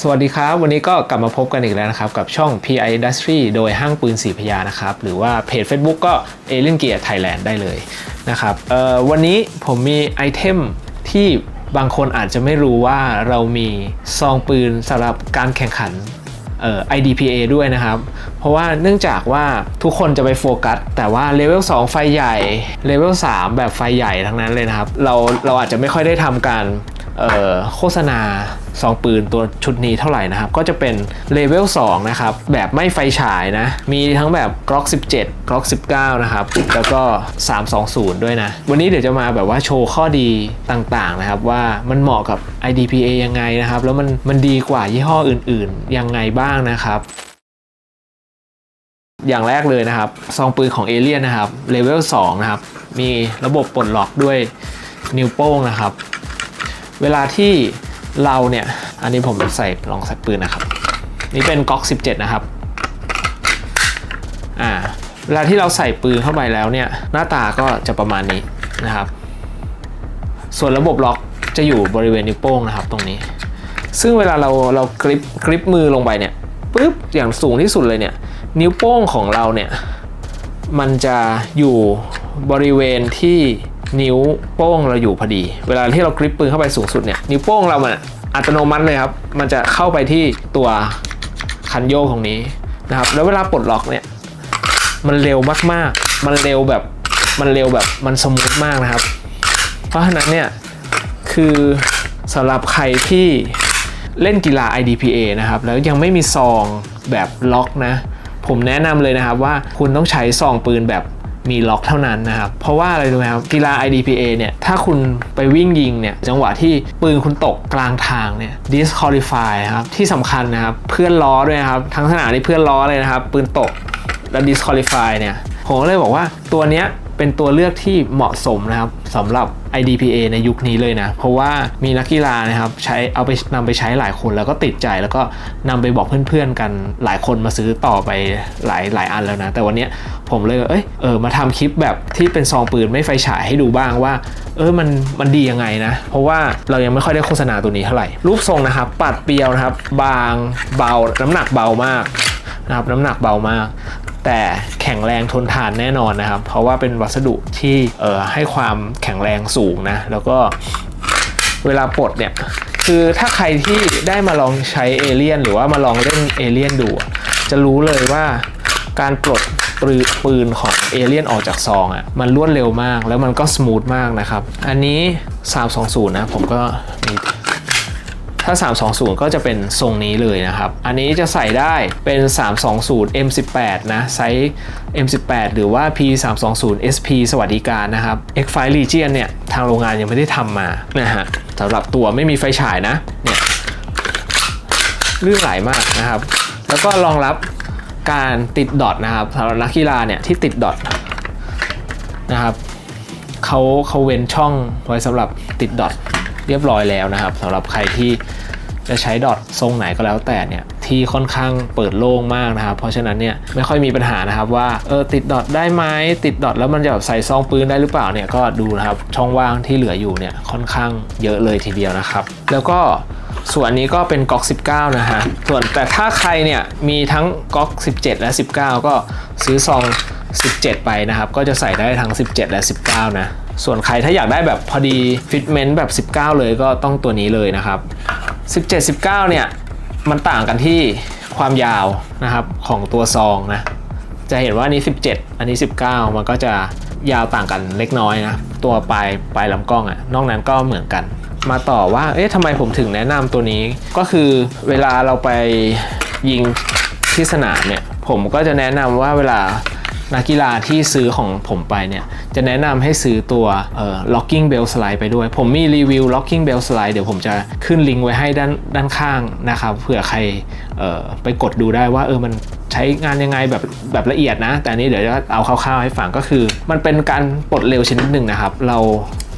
สวัสดีครับ วันนี้ก็กลับมาพบกันอีกแล้วนะครับ กับช่อง PI Industry โดยห้างปืนสีพยานะครับ หรือว่าเพจ Facebook ก็ Alien Gear Thailand ได้เลยนะครับวันนี้ผมมีไอเทมที่บางคนอาจจะไม่รู้ว่าเรามีซองปืนสำหรับการแข่งขันเอ่อ IDPA ด้วยนะครับ เพราะว่าเนื่องจากว่าทุกคนจะไปโฟกัส แต่ว่าเลเวล2ไฟใหญ่ เลเวล3แบบไฟใหญ่ทั้งนั้นเลยนะครับ เราเราอาจจะไม่ค่อยได้ทำการ โฆษณาซองปืนตัวชุดนี้เท่าไหร่นะครับ ก็จะเป็นเลเวล2นะครับ แบบไม่ไฟฉายนะ มีทั้งแบบ Glock 17 Glock 19 นะครับ แล้วก็ 320 ด้วยนะ วันนี้เดี๋ยวจะมาแบบว่าโชว์ข้อดีต่างๆนะครับ ว่ามันเหมาะกับ IDPA ยังไงนะครับ แล้วมันมันดีกว่ายี่ห้ออื่นๆ ยังไงบ้างนะครับอย่างแรกเลยนะครับ ซองปืนของเอเลียนนะครับเลเวล2นะครับ มีระบบปลดล็อกด้วยนิ้วโป้งนะครับ เวลาที่เราเนี่ย อันนี้ผมใส่ลองใส่ปืนนะครับ นี่เป็นก๊อก 17 นะครับ อ่า เวลาที่เราใส่ปืนเข้าไปแล้วเนี่ย หน้าตาก็จะประมาณนี้นะครับ ส่วนระบบล็อกจะอยู่บริเวณนิ้วโป้งนะครับตรงนี้ ซึ่งเวลาเราเรากริปกริปมือลงไปเนี่ยปุ๊บอย่างสูงที่สุดเลยเนี่ย นิ้วโป้งของเราเนี่ย มันจะอยู่บริเวณที่ นิ้วโป้งเราอยู่พอดี เวลาที่เรากริปปืนเข้าไปสูงสุดเนี่ยนิ้วโป้งเรามันอัตโนมัติเลยครับ มันจะเข้าไปที่ตัวคันโยกตรงนี้นะครับ แล้วเวลาปลดล็อกเนี่ย มันเร็วมากๆ มันเร็วแบบ มันเร็วแบบ มันสมูทมากนะครับ เพราะฉะนั้นเนี่ย คือสำหรับใครที่เล่นกีฬา IDPA นะครับ แล้วยังไม่มีซองแบบล็อกนะ ผมแนะนำเลยนะครับว่าคุณต้องใช้ซองปืนแบบ มีล็อกเท่านั้นนะครับ เพราะว่าอะไรรู้ไหมครับ กีฬา IDPA เนี่ย ถ้าคุณไปวิ่งยิงเนี่ย จังหวะที่ปืนคุณตกกลางทางเนี่ย disqualify ครับ ที่สำคัญนะครับ เพื่อนล้อด้วยครับ ทั้งสนามนี่เพื่อนล้อเลยนะครับ ปืนตกและ disqualify เนี่ย ผมก็เลยบอกว่าตัวเนี้ย เป็นตัวเลือกที่เหมาะสมนะครับสำหรับ IDPA ในยุคนี้เลยนะ เพราะว่ามีนักกีฬานะครับใช้เอาไปนำไปใช้หลายคนแล้วก็ติดใจแล้วก็นำไปบอกเพื่อนๆกันหลายคนมาซื้อต่อไปหลายหลายอันแล้วนะ แต่วันนี้ผมเลยเอ้ยเออมาทำคลิปแบบที่เป็นซองปืนไม่ไฟฉายให้ดูบ้างว่า เออมันมันดียังไงนะ เพราะว่าเรายังไม่ค่อยได้โฆษณาตัวนี้เท่าไหร่ รูปทรงนะครับ ปัดเปรียวนะครับ บางเบาน้ำหนักเบามากนะครับน้ำหนักเบามาก แต่แข็งแรงทนทานแน่นอนนะครับ เพราะว่าเป็นวัสดุที่เอ่อให้ความแข็งแรงสูงนะ แล้วก็เวลาปลดเนี่ยคือถ้าใครที่ได้มาลองใช้เอเลียนหรือว่ามาลองเล่นเอเลียนดู จะรู้เลยว่าการปลดปืนปืนของเอเลียนออกจากซองอะ่ะมันรวดเร็วมากแล้วมันก็สมูทมากนะครับ อันนี้ 320 นะ ผมก็มี ถ้า 320 ก็จะเป็นทรงนี้เลยนะครับ อันนี้จะใส่ได้เป็น 320 M18 นะ ไซส์ M18 หรือว่า P320 SP สวัสดิการนะครับ X5 Legion เนี่ย ทางโรงงานยังไม่ได้ทำมานะฮะสำหรับตัวไม่มีไฟฉายนะ เนี่ยลื่นไหลมากนะครับ แล้วก็รองรับการติดดอทนะครับสำหรับนักกีฬาเนี่ยที่ติดดอทนะครับเขาเขาเว้นช่องไว้สำหรับติดดอท เรียบร้อยแล้วนะครับสำหรับใครที่จะใช้ดอททรงไหนก็แล้วแต่เนี่ยที่ค่อนข้างเปิดโล่งมากนะครับ เพราะฉะนั้นเนี่ยไม่ค่อยมีปัญหานะครับว่าเออติดดอทได้ไหมติดดอทแล้วมันจะแบบใส่ซองปืนได้หรือเปล่าเนี่ยก็ดูนะครับช่องว่างที่เหลืออยู่เนี่ยค่อนข้างเยอะเลยทีเดียวนะครับ แล้วก็ส่วนนนี้ก็เป็นก๊อก19 นะฮะ ส่วนแต่ถ้าใครเนี่ยมีทั้งก๊อก17 และ 19 ก็ซื้อซอง 17 ไปนะครับ ก็จะใส่ได้ทั้ง 17 และ 19 นะ ส่วนใครถ้าอยากได้แบบพอดีฟิตเมนต์แบบ 19 เลยก็ต้องตัวนี้เลยนะครับ 17 19 เนี่ย มันต่างกันที่ความยาวนะครับของตัวซองนะ จะเห็นว่าอันนี้ 17 อันนี้ 19 มันก็จะยาวต่างกันเล็กน้อยนะ ตัวปลายปลายลำกล้องอะนอกนั้นก็เหมือนกัน มาต่อว่า เอ๊ะทำไมผมถึงแนะนำตัวนี้ ก็คือเวลาเราไปยิงที่สนามเนี่ย ผมก็จะแนะนำว่าเวลา นักกีฬาที่ซื้อของผมไปเนี่ยจะแนะนำให้ซื้อตัวเอ่อ locking bell slide ไปด้วย ผมมีรีวิว locking bell slide เดี๋ยวผมจะขึ้นลิงก์ไว้ให้ด้านด้านข้างนะครับเผื่อใครเอ่อไปกดดูได้ว่าเออมันใช้งานยังไงแบบแบบละเอียดนะ แต่นนี้เดี๋ยวจะเอาคร่าวๆให้ฟังก็คือ มันเป็นการปลดเร็วชนิดหนึ่งนะครับ เรา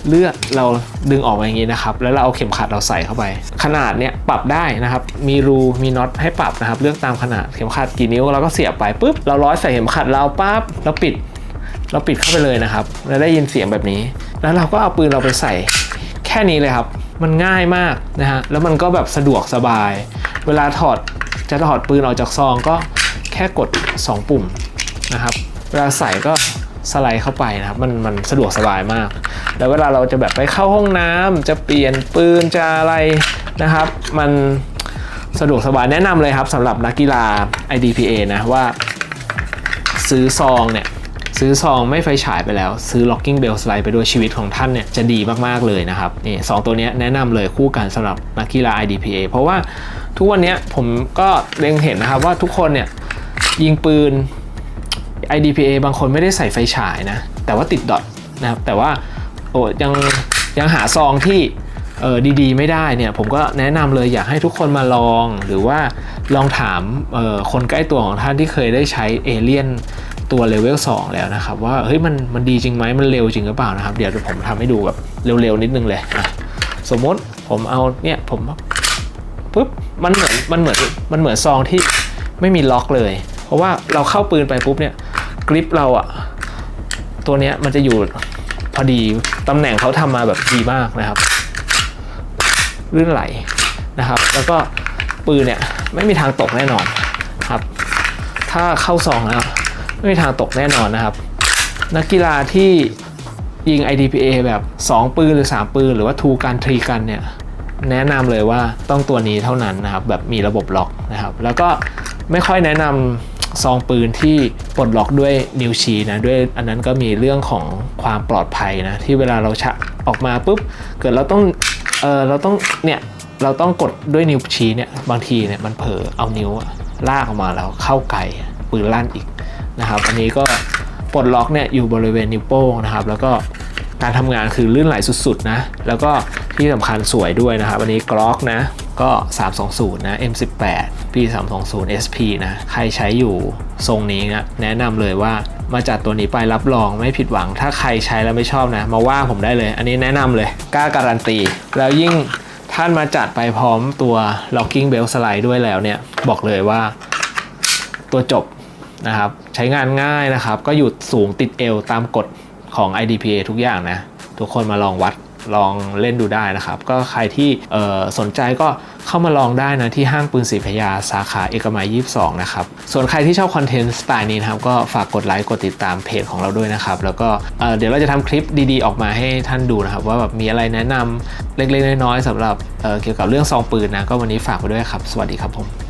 เลือกเราดึงออกมาอย่างนี้นะครับ แล้วเราเอาเข็มขัดเราใส่เข้าไป ขนาดเนี้ยปรับได้นะครับ มีรูมีน็อตให้ปรับนะครับ เลือกตามขนาดเข็มขัดกี่นิ้วเราก็เสียบไปปุ๊บเราร้อยใส่เข็มขัดเราปั๊บเราปิด เราปิดเข้าไปเลยนะครับ แล้วได้ยินเสียงแบบนี้ แล้วเราก็เอาปืนเราไปใส่ แค่นี้เลยครับ มันง่ายมากนะฮะแล้วมันก็แบบสะดวกสบาย เวลาถอดจะถอดปืนออกจากซองก็แค่กด 2 ปุ่มนะครับเวลาใส่ก็ สไลด์เข้าไปนะครับมันมันสะดวกสบายมาก แล้วเวลาเราจะแบบไปเข้าห้องน้ำจะเปลี่ยนปืนจะอะไรนะครับ มันสะดวกสบายแนะนำเลยครับสำหรับนักกีฬา IDPA นะว่า ซื้อซองเนี่ยซื้อซองไม่ไฟฉายไปแล้ว ซื้อ locking bell slide ไปด้วยชีวิตของท่านเนี่ยจะดีมาก ๆ เลยนะครับนี่สองตัวนี้แนะนำเลยคู่กันสำหรับนักกีฬา IDPA เพราะว่าทุกวันนี้ผมก็เล็งเห็นนะครับว่าทุกคนเนี่ยยิงปืน IDPA บางคนไม่ได้ใส่ไฟฉายนะ แต่ว่าติดดอทนะครับ แต่ว่าโอ้ยังยังหาซองที่เออดีๆ ไม่ได้เนี่ย ผมก็แนะนำเลยอยากให้ทุกคนมาลอง หรือว่าลองถามเออคนใกล้ตัวของท่านที่เคยได้ใช้เอเลียนตัวเลเวล2แล้วนะครับ ว่าเฮ้ยมันมันดีจริงไหมมันเร็วจริงหรือเปล่านะครับ เดี๋ยวผมทำให้ดูแบบเร็วๆ นิดนึงเลยอะสมมติผมเอาเนี่ยผมปุ๊บมันเหมือนมันเหมือนมันเหมือนซองที่ไม่มีล็อกเลย เพราะว่าเราเข้าปืนไปปุ๊บเนี่ย กริปเราอะตัวเนี้ยมันจะอยู่พอดีตำแหน่งเขาทำมาแบบดีมากนะครับลื่นไหลนะครับ แล้วก็ปืนเนี่ยไม่มีทางตกแน่นอนครับ ถ้าเข้าซองแล้วไม่มีทางตกแน่นอนนะครับ นักกีฬาที่ยิง IDPA แบบ 2 ปืนหรือ 3 ปืน หรือว่าทูกันทรีกันเนี่ยแนะนำเลยว่าต้องตัวนี้เท่านั้นนะครับ แบบมีระบบล็อกนะครับ แล้วก็ไม่ค่อยแนะนำ ซองปืนที่ปลดล็อกด้วยนิ้วชี้นะด้วยอันนั้นก็มีเรื่องของความปลอดภัยนะที่เวลาเราชะออกมาปุ๊บเกิดเราต้องเออเราต้องเนี่ยเราต้องกดด้วยนิ้วชี้เนี่ยบางทีเนี่ยมันเผลอเอานิ้วลากออกมาแล้วเข้าไกลปืนลั่นอีกนะครับอันนี้ก็ปลดล็อกเนี่ยอยู่บริเวณนิ้วโป้งนะครับแล้วก็การทำงานคือลื่นไหลสุดๆนะแล้วก็ที่สำคัญสวยด้วยนะครับอันนี้กล็อกนะ ก็ 320 นะ M18 P320 SP นะ ใครใช้อยู่ทรงนี้นะแนะนำเลยว่ามาจัดตัวนี้ไปรับรองไม่ผิดหวัง ถ้าใครใช้แล้วไม่ชอบนะ มาว่าผมได้เลย อันนี้แนะนำเลยกล้าการันตี แล้วยิ่งท่านมาจัดไปพร้อมตัว locking belt slide ด้วยแล้วเนี่ย บอกเลยว่าตัวจบนะครับ ใช้งานง่ายนะครับ ก็อยู่สูงติดเอวตามกฎของ IDPA ทุกอย่างนะ ทุกคนมาลองวัด ลองเล่นดูได้นะครับ ก็ใครที่สนใจก็เข้ามาลองได้นะที่ห้างปืนศรีพยาสาขาเอกมัย 22 นะครับ ส่วนใครที่ชอบคอนเทนต์สไตล์นี้นะครับ ก็ฝากกดไลค์กดติดตามเพจของเราด้วยนะครับ แล้วก็เเดี๋ยวเราจะทำคลิปดีๆ ออกมาให้ท่านดูนะครับ ว่าแบบมีอะไรแนะนำเล็กๆ น้อยๆสำหรับเเกี่ยวกับเรื่องซองปืนนะ ก็วันนี้ฝากไว้ด้วยครับ สวัสดีครับผม